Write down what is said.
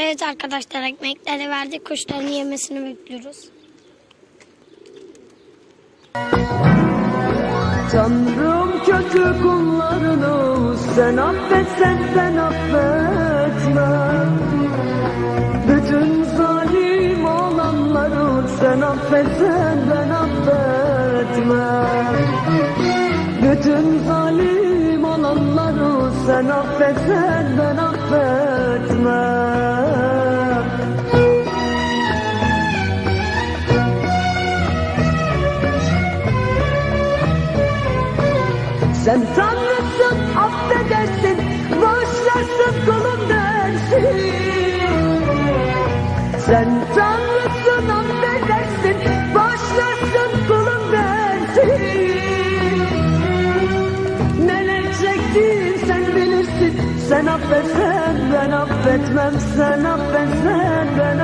Evet arkadaşlar ekmekleri verdik. Kuşların yemesini bekliyoruz. Tanrım kötü kullarını sen affetsen sen affetme Bütün zalim olanları sen affetsen ben affetme Bütün zalim olanları sen affetsen ben affetme Sen tanrısın affedersin Bağışlarsın kulun dersin Sen tanrısın affedersin Bağışlarsın kulun dersin Neler çektin sen bilirsin. Sen affetsen ben affetmem. Sen affetsen ben